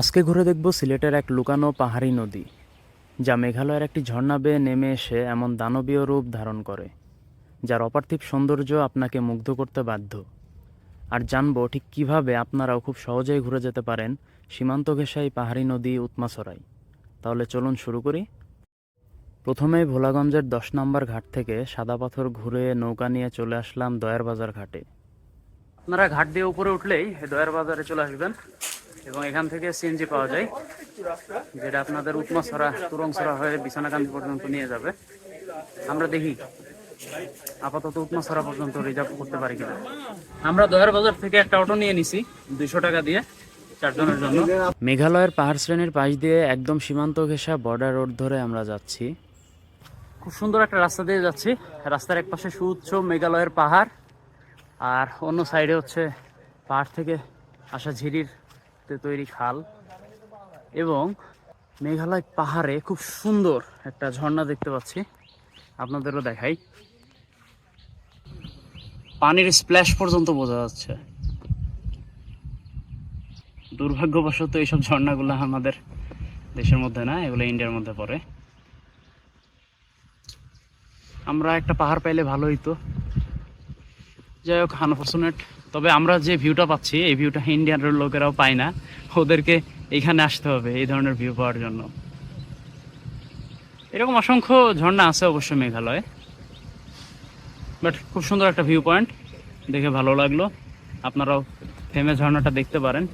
আজকে ঘুরে দেখব সিলেটের এক লুকানো পাহাড়ি নদী, যা মেঘালয়ের একটি ঝর্ণা বেয়ে নেমে এসে এমন দানবীয় রূপ ধারণ করে, যার অপার্থিব সৌন্দর্য আপনাকে মুগ্ধ করতে বাধ্য। আর জানব ঠিক কীভাবে আপনারাও খুব সহজেই ঘুরে যেতে পারেন সীমান্ত ঘেঁষাই পাহাড়ি নদী উৎমাছড়াই তাহলে চলুন শুরু করি। প্রথমেই ভোলাগঞ্জের দশ নম্বর ঘাট থেকে সাদা পাথর ঘুরে নৌকা নিয়ে চলে আসলাম দয়ার বাজার ঘাটে। আপনারা ঘাট দিয়ে উপরে উঠলেই দয়ার বাজারে চলে আসবেন। এবং এখান থেকে সিএনজি পাওয়া যায় যেটা আপনাদের উৎমাছড়া তুরংছড়া হয়ে বিছানাকান্দি পর্যন্ত নিয়ে যাবে। আমরা দেখি আপাতত উৎমাছড়া পর্যন্ত রিজার্ভ করতে পারি কিনা। আমরা দয়ার বাজার থেকে একটা অটো নিয়ে নিছি দুইশো টাকা দিয়ে চারজনের জন্য। মেঘালয়ের পাহাড় শ্রেণির পাশ দিয়ে একদম সীমান্ত ঘেঁষা বর্ডার রোড ধরে আমরা যাচ্ছি। খুব সুন্দর একটা রাস্তা দিয়ে যাচ্ছি। রাস্তার এক পাশে সুউচ্চ মেঘালয়ের পাহাড় আর অন্য সাইডে হচ্ছে পাহাড় থেকে আসা ঝিরির তৈরি খাল এবং মেঘালয় পাহাড়ে খুব সুন্দর একটা ঝর্ণা দেখতে পাচ্ছি। আপনাদেরও দেখাই। পানির স্প্ল্যাশ পর্যন্ত বোঝা যাচ্ছে। দুর্ভাগ্যবশত এইসব ঝর্ণাগুলো আমাদের দেশের মধ্যে না, এগুলো ইন্ডিয়ার মধ্যে পড়ে। আমরা একটা পাহাড় পাইলে ভালো হইতো। যাই হোক আনফর্চুনেট তবে আমরা যে ভিউটা পাচ্ছি, এই ভিউটা ইন্ডিয়ান লোকেরাও পায় না। ওদেরকে এখানে আসতে হবে, এই ধরনের ভিউ পাওয়ার জন্য। এরকম অসংখ্য ঝর্ণা আছে অবশ্য মেঘালয়ে। বাট খুব সুন্দর একটা ভিউ পয়েন্ট দেখে ভালো লাগল। আপনারাও থেমে ঝর্ণাটা দেখতে পারেন।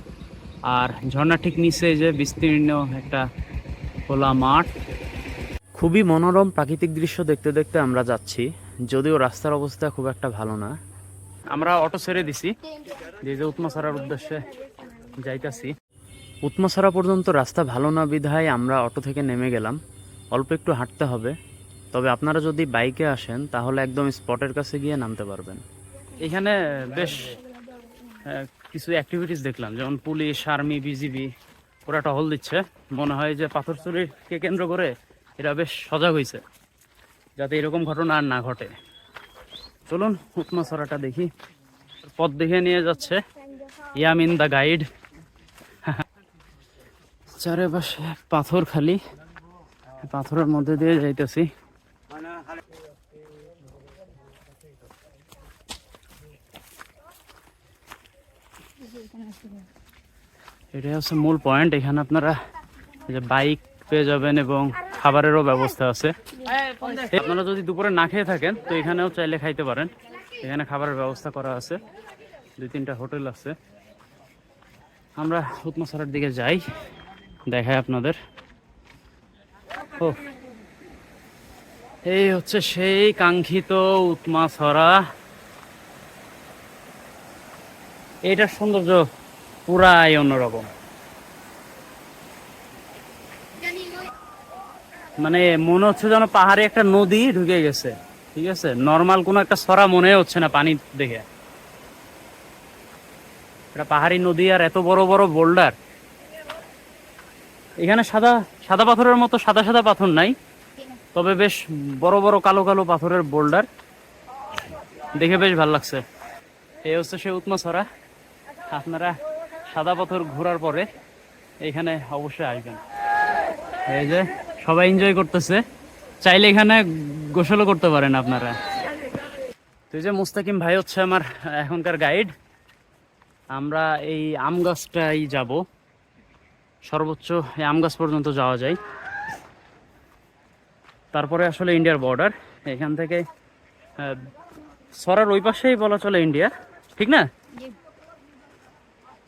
আর ঝর্ণা ঠিক নিচে যে বিস্তীর্ণ একটা খোলা মাঠ। খুবই মনোরম প্রাকৃতিক দৃশ্য দেখতে দেখতে আমরা যাচ্ছি। যদিও রাস্তার অবস্থা খুব একটা ভালো না। আমরা অটো ছেড়ে দিছি। যে যে উৎমাছড়ার উদ্দেশ্যে যাইতাছি। উৎমাছড়া পর্যন্ত রাস্তা ভালো না বিধায় আমরা অটো থেকে নেমে গেলাম। অল্প একটু হাঁটতে হবে। তবে আপনারা যদি বাইকে আসেন, তাহলে একদম স্পটের কাছে গিয়ে নামতে পারবেন। এখানে বেশ কিছু অ্যাক্টিভিটিস দেখলাম। যেমন পুলিশ আর্মি বিজিবি ওরা টহল দিচ্ছে। মনে হয় যে পাথর চুরিকে কেন্দ্র করে এরা বেশ সজাগ হয়েছে যাতে এরকম ঘটনা আর না ঘটে। চলুন উৎমাছড়াটা দেখি। পথ দেখে নিয়ে যাচ্ছে ইয়ামিন দা গাইড। চারিপাশে পাথর খালি, পাথরের মধ্যে দিয়ে যাইতেছি। এটাই হচ্ছে মূল পয়েন্ট এখানে আপনারা যে বাইক পেয়ে যাবেন এবং খাবারেরও ব্যবস্থা আছে। আপনারা যদি দুপুরে না খেয়ে থাকেন, তো এখানেও চাইলে খাইতে পারেন। এখানে খাবারের ব্যবস্থা করা আছে। দুই তিনটা হোটেল আছে। আমরা উৎমাছড়ার দিকে যাই, দেখাই আপনাদের। ও। এই হচ্ছে সেই কাঙ্ক্ষিত উৎমাছড়া এইটার সৌন্দর্য পুরাই অন্যরকম। মানে মনে হচ্ছে যেন পাহাড়ে একটা নদী ঢুকে গেছে, ঠিক আছে? নর্মাল কোনো একটা সরা মনে হচ্ছে না পানি দেখে। এটা পাহাড়ি নদী আর এত বড় বড় বোল্ডার এখানে সাদা সাদা পাথরের মতো সাদা সাদা পাথর নাই, তবে বেশ বড় বড় কালো কালো পাথরের বোল্ডার দেখে বেশ ভালো লাগছে। এই হচ্ছে সে উৎমাছড়া আপনারা সাদা পাথর ঘোরার পরে এখানে অবশ্যই আসবেন। এই যে সবাই এনজয় করতেছে। চাইলে এখানে গোসলও করতে পারেন আপনারা। তো যে মুস্তাকিম ভাই হচ্ছে আমার এখনকার গাইড আমরা এই আম গাছটাই যাব। সর্বোচ্চ এই আম গাছ পর্যন্ত যাওয়া যায়। তারপরে আসলে ইন্ডিয়ার বর্ডার এখান থেকে সরার ওই পাশেই বলা চলে ইন্ডিয়া। ঠিক না?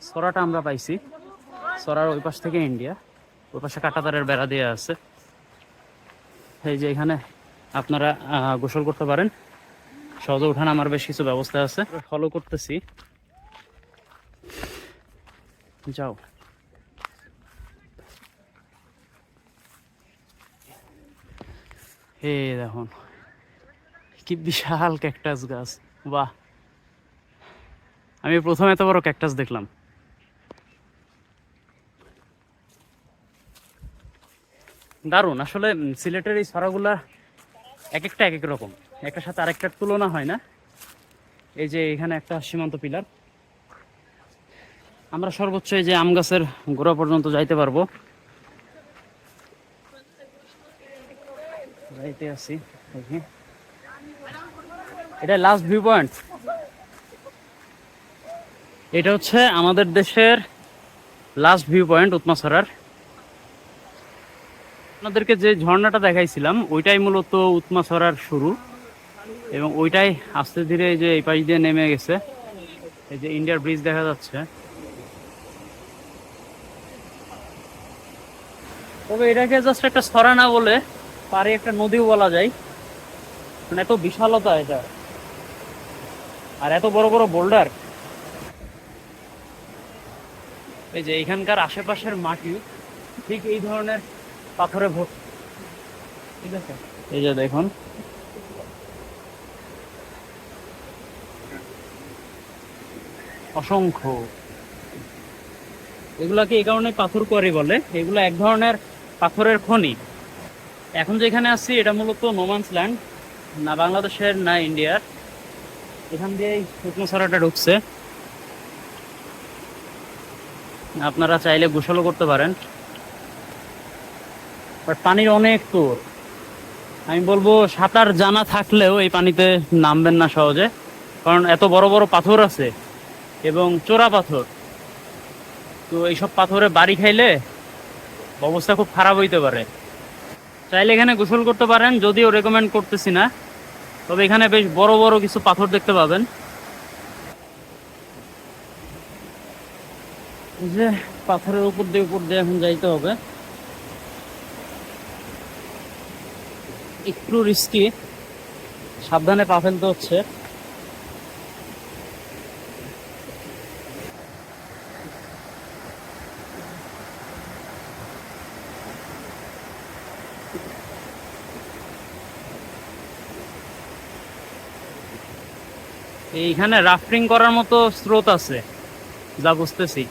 সরাটা আমরা পাইছি। সরার ওই পাশ থেকে ইন্ডিয়া। ওই পাশে কাটাতারের বেড়া দিয়ে আছে। এই যে এখানে আপনারা গোসল করতে পারেন। সহজে উঠান, আমার বেশ কিছু ব্যবস্থা আছে। ফলো করতেছি। যাও। হে দেখুন, কি বিশাল ক্যাকটাস গাছ। বাহ! আমি প্রথম এত বড় ক্যাকটাস দেখলাম। দারুণ। আসলে সিলেটের এই ছড়াগুলা এক একটা এক এক রকম। একটার সাথে আরেকটার তুলনা হয় না। এই যে এখানে একটা সীমান্ত পিলার। আমরা সর্বোচ্চ এই যে আম গাছের গোড়া পর্যন্ত যাইতে পারব। যাইতে আছি। এটা লাস্ট ভিউ পয়েন্ট এটা হচ্ছে আমাদের দেশের লাস্ট ভিউ পয়েন্ট উৎমাছড়ার আপনাদেরকে যে ঝর্ণাটা দেখাইছিলাম, ওইটাই মূলত উৎমাছড়ার শুরু। এবং ওইটাই আস্তে ধীরে যে এই পাশ দিয়ে নেমে গেছে। এই যে ইন্ডিয়ার ব্রিজ দেখা যাচ্ছে। তবে এটাকে জাস্ট একটা সরা না বলে পারে একটা নদীও বলা যায়। মানে এত বিশালতা এটা। আর এত বড় বড় বোল্ডার। এই যে এখানকার আশেপাশের মাটি, ঠিক এই ধরনের পাথরে ভর্তি। ঠিক আছে? এই যে দেখুন। অসংখ্য। এগুলাকে এই কারণে পাথর কোয়ারি বলে। এগুলো এক ধরনের পাথরের খনি। এখন যেখানে আছি এটা মূলত নোমান্স ল্যান্ড না বাংলাদেশের, না ইন্ডিয়ার। এখান দিয়েই শুকনো ছড়াটা ঢুকছে। আপনারা চাইলে গোসলও করতে পারেন। বাট পানির অনেক তোর। আমি বলব, সাঁতার জানা থাকলেও এই পানিতে নামবেন না সহজে, কারণ এত বড় বড় পাথর আছে এবং চোরা পাথর। তো এইসব পাথরে বাড়ি খাইলে অবস্থা খুব খারাপ হইতে পারে। চাইলে এখানে গোসল করতে পারেন, যদিও রেকমেন্ড করতেছি না, তবে এখানে বেশ বড় বড় কিছু পাথর দেখতে পাবেন। যে পাথরের উপর দিয়ে উপর দিয়ে এখন যাইতে হবে। একটু রিস্কি সাবধানে পা ফেলতে হচ্ছে। এইখানে রাফটিং করার মতো স্রোত আছে যা বুঝতেছি।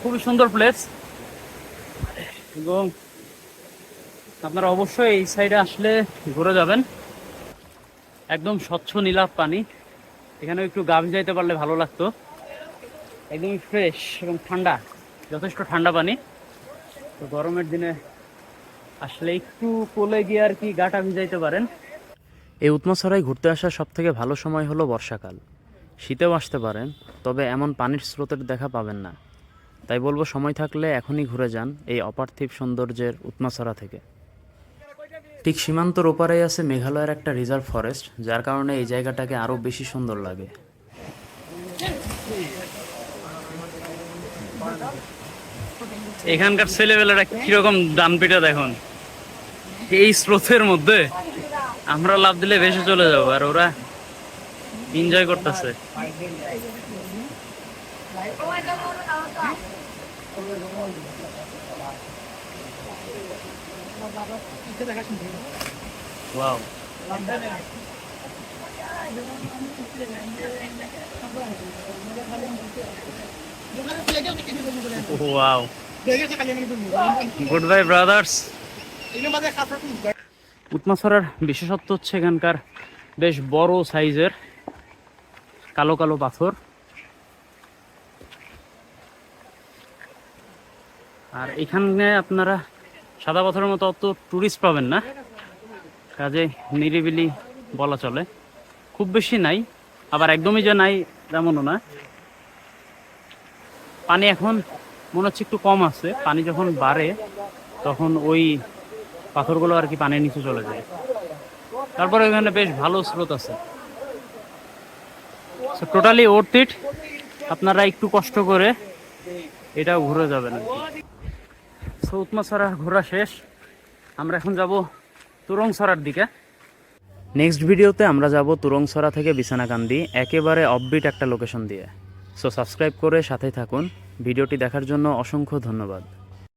খুবই সুন্দর প্লেস এবং আপনারা অবশ্যই এই সাইডে আসলে ঘুরে যাবেন। একদম স্বচ্ছ নীলাভ পানি। এখানে একটু গা ভিজাইতে পারলে ভালো লাগতো। একদমই ফ্রেশ এবং ঠান্ডা, যথেষ্ট ঠান্ডা পানি। তো গরমের দিনে আসলে একটু কোলে গিয়ে আর কি গাটা ভিজাইতে পারেন। এই উৎমাছড়ায় ঘুরতে আসার সব থেকে ভালো সময় হলো বর্ষাকাল। শীতেও আসতে পারেন, তবে এমন পানির স্রোতের দেখা পাবেন না। তাই বলব সময় থাকলে এখনই ঘুরে যান এই অপার্থিব সৌন্দর্যের উৎমাছড়া থেকে। ঠিক সীমান্তর ওপারেই আছে মেঘালয়ের একটা রিজার্ভ ফরেস্ট, যার কারণে এই জায়গাটাকে আরও বেশি সুন্দর লাগে। এখানকার ছেলেবেলাটা কীরকম ডান পিটা দেখুন। এই স্রোতের মধ্যে আমরা লাভ দিলে ভেসে চলে যাব আর ওরা এনজয় করতেছে। Wow wow good bye brothers বিশেষত্ব হচ্ছে এখানকার বেশ বড় সাইজের কালো কালো পাথর। আর এখানে আপনারা সাদা পাথরের মতো অত টুরিস্ট পাবেন না। কাজে নিরিবিলি বলা চলে। খুব বেশি নাই, আবার একদমই যে নাই তেমনও না। পানি এখন মনে হচ্ছে একটু কম আছে, পানি যখন বাড়ে তখন ওই পাথরগুলো আর কি পানির নিচে চলে যায়। তারপরে ওখানে বেশ ভালো স্রোত আছে। টোটালি ওর্থ ইট আপনারা একটু কষ্ট করে এটাও ঘুরে যাবেন আর কি। সৌতমাছাড়া ঘোরা শেষ। আমরা এখন যাব তুরংছড়ার দিকে। নেক্সট ভিডিওতে আমরা যাব তুরংসরা থেকে বিছানাকান্দি একেবারে অববিট একটা লোকেশন দিয়ে। সো সাবস্ক্রাইব করে সাথে থাকুন। ভিডিওটি দেখার জন্য অসংখ্য ধন্যবাদ।